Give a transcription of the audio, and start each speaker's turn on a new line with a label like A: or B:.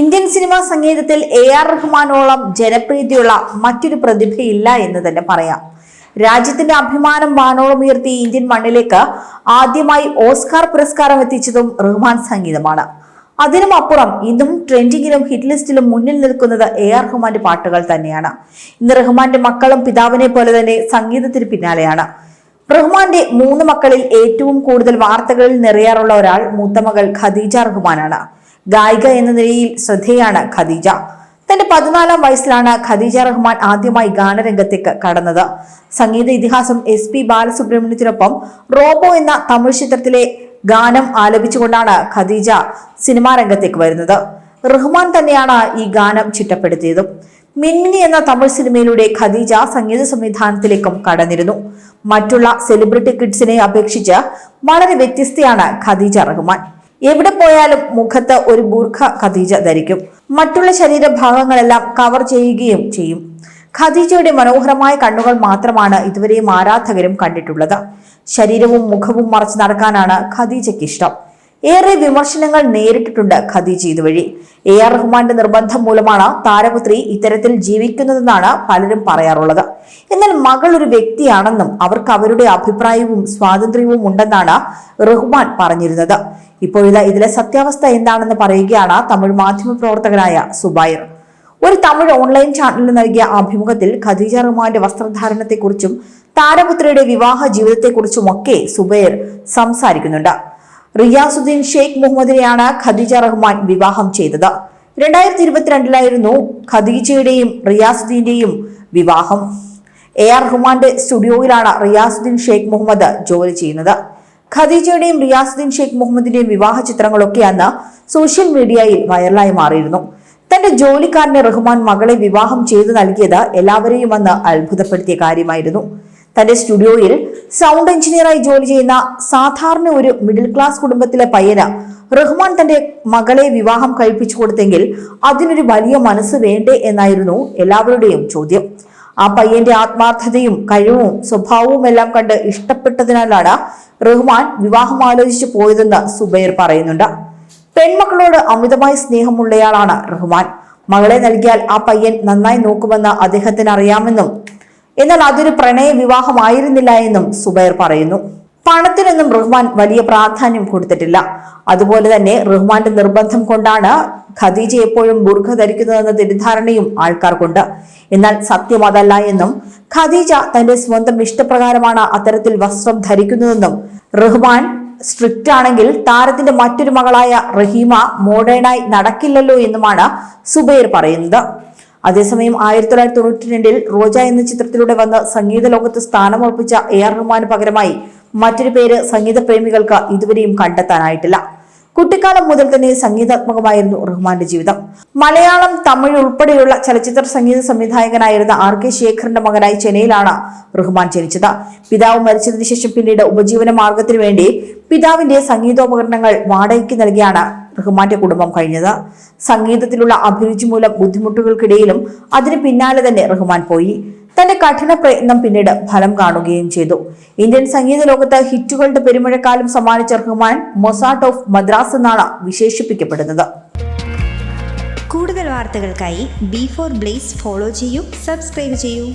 A: Indian cinema സംഗീതത്തിൽ A R റഹ്മാനോളം ജനപ്രീതിയുള്ള മറ്റൊരു പ്രതിഭയില്ല എന്ന് തന്നെ പറയാം. രാജ്യത്തിന്റെ അഭിമാനം വാനോളം ഉയർത്തി ഇന്ത്യൻ മണ്ണിലേക്ക് ആദ്യമായി ഓസ്കാർ പുരസ്കാരം എത്തിച്ചതും റഹ്മാൻ സംഗീതമാണ്. അതിനും അപ്പുറം ഇന്നും ട്രെൻഡിങ്ങിലും ഹിറ്റ് ലിസ്റ്റിലും മുന്നിൽ നിൽക്കുന്നത് എ ആർ റഹ്മാന്റെ പാട്ടുകൾ തന്നെയാണ്. ഇന്ന് റഹ്മാന്റെ മക്കളും പിതാവിനെ പോലെ തന്നെ സംഗീതത്തിന് പിന്നാലെയാണ്. റഹ്മാന്റെ മൂന്ന് മക്കളിൽ ഏറ്റവും കൂടുതൽ വാർത്തകളിൽ നിറയാറുള്ള ഒരാൾ മൂത്തമകൾ ഖദീജ റഹ്മാനാണ്. ഗായിക എന്ന നിലയിൽ ശ്രദ്ധേയാണ് ഖദീജ. തന്റെ പതിനാലാം വയസ്സിലാണ് ഖദീജ റഹ്മാൻ ആദ്യമായി ഗാനരംഗത്തേക്ക് കടന്നത്. സംഗീത ഇതിഹാസം എസ് പി ബാലസുബ്രഹ്മണ്യത്തിനൊപ്പം റോബോ എന്ന തമിഴ് ചിത്രത്തിലെ ഗാനം ആലപിച്ചുകൊണ്ടാണ് ഖദീജ സിനിമാ രംഗത്തേക്ക് വരുന്നത്. റഹ്മാൻ തന്നെയാണ് ഈ ഗാനം ചിട്ടപ്പെടുത്തിയതും. മിന്നി എന്ന തമിഴ് സിനിമയിലൂടെ ഖദീജ സംഗീത സംവിധാനത്തിലേക്കും കടന്നിരുന്നു. മറ്റുള്ള സെലിബ്രിറ്റി കിഡ്സിനെ അപേക്ഷിച്ച് വളരെ വ്യത്യസ്തയാണ് ഖദീജ റഹ്മാൻ. എവിടെ പോയാലും മുഖത്ത് ഒരു ബൂർഖ ഖദീജ ധരിക്കും. മറ്റുള്ള ശരീരഭാഗങ്ങളെല്ലാം കവർ ചെയ്യുകയും ചെയ്യും. ഖദീജയുടെ മനോഹരമായ കണ്ണുകൾ മാത്രമാണ് ഇതുവരെയും ആരാധകരും കണ്ടിട്ടുള്ളത്. ശരീരവും മുഖവും മറച്ച് നടക്കാനാണ് ഖദീജയ്ക്ക് ഇഷ്ടം. ഏറെ വിമർശനങ്ങൾ നേരിട്ടിട്ടുണ്ട് ഖദീജ ഇതുവഴി. എ ആർ റഹ്മാന്റെ നിർബന്ധം മൂലമാണ് താരപുത്രി ഇത്തരത്തിൽ ജീവിക്കുന്നതെന്നാണ് പലരും പറയാറുള്ളത്. എന്നാൽ മകൾ ഒരു വ്യക്തിയാണെന്നും അവർക്ക് അവരുടെ അഭിപ്രായവും സ്വാതന്ത്ര്യവും ഉണ്ടെന്നാണ് റഹ്മാൻ പറഞ്ഞിരുന്നത്. ഇപ്പോഴിതാ ഇതിലെ സത്യാവസ്ഥ എന്താണെന്ന് പറയുകയാണ് തമിഴ് മാധ്യമ പ്രവർത്തകനായ സുബൈർ. ഒരു തമിഴ് ഓൺലൈൻ ചാനലിന് നൽകിയ അഭിമുഖത്തിൽ ഖദീജ റഹ്മാന്റെ വസ്ത്രധാരണത്തെക്കുറിച്ചും താരപുത്രിയുടെ വിവാഹ ജീവിതത്തെക്കുറിച്ചും ഒക്കെ സുബൈർ സംസാരിക്കുന്നുണ്ട്. റിയാസുദ്ദീൻ ഷെയ്ഖ് മുഹമ്മദിനെയാണ് ഖദീജ റഹ്മാൻ വിവാഹം ചെയ്തത്. രണ്ടായിരത്തി ഇരുപത്തിരണ്ടിലായിരുന്നു ഖദീജയുടെയും റിയാസുദ്ദീന്റെയും വിവാഹം. എ ആർ റഹ്മാന്റെ സ്റ്റുഡിയോയിലാണ് റിയാസുദ്ദീൻ ഷെയ്ഖ് മുഹമ്മദ് ജോലി ചെയ്യുന്നത്. ഖദീജയുടെയും റിയാസുദ്ദീൻ ഷെയ്ഖ് മുഹമ്മദിന്റെയും വിവാഹ ചിത്രങ്ങളൊക്കെ അന്ന് സോഷ്യൽ മീഡിയയിൽ വൈറലായി മാറിയിരുന്നു. തന്റെ ജോലിക്കാരനെ റഹ്മാൻ മകളെ വിവാഹം ചെയ്തു നൽകിയത് എല്ലാവരെയും അന്ന് അത്ഭുതപ്പെടുത്തിയ കാര്യമായിരുന്നു. തന്റെ സ്റ്റുഡിയോയിൽ സൗണ്ട് എഞ്ചിനീയറായി ജോലി ചെയ്യുന്ന സാധാരണ ഒരു മിഡിൽ ക്ലാസ് കുടുംബത്തിലെ പയ്യന് റഹ്മാൻ തന്റെ മകളെ വിവാഹം കഴിപ്പിച്ചു കൊടുത്തെങ്കിൽ അതിനൊരു വലിയ മനസ്സ് വേണ്ടേ എന്നായിരുന്നു എല്ലാവരുടെയും ചോദ്യം. ആ പയ്യന്റെ ആത്മാർത്ഥതയും കഴിവും സ്വഭാവവും എല്ലാം കണ്ട് ഇഷ്ടപ്പെട്ടതിനാലാണ് റഹ്മാൻ വിവാഹം ആലോചിച്ചു പോയതെന്ന് സുബൈർ പറയുന്നുണ്ട്. പെൺമക്കളോട് അമിതമായി സ്നേഹമുള്ളയാളാണ് റഹ്മാൻ. മകളെ നൽകിയാൽ ആ പയ്യൻ നന്നായി നോക്കുമെന്ന് അദ്ദേഹത്തിന് അറിയാമെന്നും എന്നാൽ അതൊരു പ്രണയ വിവാഹമായിരുന്നില്ല എന്നും സുബൈർ പറയുന്നു. പണത്തിനൊന്നും റഹ്മാൻ വലിയ പ്രാധാന്യം കൊടുത്തിട്ടില്ല. അതുപോലെ തന്നെ റഹ്മാന്റെ നിർബന്ധം കൊണ്ടാണ് ഖദീജ എപ്പോഴും ബുർഖ ധരിക്കുന്നതെന്ന തെറ്റിദ്ധാരണയും ആൾക്കാർക്കുണ്ട്. എന്നാൽ സത്യം അതല്ല എന്നും ഖദീജ തന്റെ സ്വന്തം ഇഷ്ടപ്രകാരമാണ് അത്തരത്തിൽ വസ്ത്രം ധരിക്കുന്നതെന്നും റഹ്മാൻ സ്ട്രിക്റ്റ് ആണെങ്കിൽ താരത്തിന്റെ മറ്റൊരു മകളായ റഹീമ മോഡേണായി നടക്കില്ലല്ലോ എന്നുമാണ് സുബൈർ പറയുന്നത്. അതേസമയം ആയിരത്തി തൊള്ളായിരത്തി തൊണ്ണൂറ്റി രണ്ടിൽ റോജ എന്ന ചിത്രത്തിലൂടെ വന്ന് സംഗീത ലോകത്ത് സ്ഥാനമുറപ്പിച്ച എ ആർ റഹ്മാന് പകരമായി മറ്റൊരു പേര് സംഗീത പ്രേമികൾക്ക് ഇതുവരെയും കണ്ടെത്താനായിട്ടില്ല. കുട്ടിക്കാലം മുതൽ തന്നെ സംഗീതാത്മകമായിരുന്നു റഹ്മാന്റെ ജീവിതം. മലയാളം തമിഴ് ഉൾപ്പെടെയുള്ള ചലച്ചിത്ര സംഗീത സംവിധായകനായിരുന്ന ആർ കെ ശേഖറിന്റെ മകനായി ചെന്നൈയിലാണ് റഹ്മാൻ ജനിച്ചത്. പിതാവ് മരിച്ചതിനു ശേഷം പിന്നീട് ഉപജീവന മാർഗത്തിനു വേണ്ടി പിതാവിന്റെ സംഗീതോപകരണങ്ങൾ വാടകയ്ക്ക് നൽകിയാണ് റഹ്മാന്റെ കുടുംബം കഴിഞ്ഞത്. സംഗീതത്തിലുള്ള അഭിരുചി മൂലം ബുദ്ധിമുട്ടുകൾക്കിടയിലും അതിന് പിന്നാലെ തന്നെ റഹ്മാൻ പോയി. തന്റെ കഠിന പ്രയത്നം പിന്നീട് ഫലം കാണുകയും ചെയ്തു. ഇന്ത്യൻ സംഗീത ലോകത്ത് ഹിറ്റുകളുടെ പെരുമഴക്കാലം സമ്മാനിച്ച റഹ്മാൻ മൊസാട്ട് ഓഫ് മദ്രാസ് എന്നാണ് വിശേഷിപ്പിക്കപ്പെടുന്നത്.
B: കൂടുതൽ വാർത്തകൾക്കായി ബി ഫോർ ബ്ലേസ് ഫോളോ ചെയ്യൂ സബ്സ്ക്രൈബ് ചെയ്യൂ.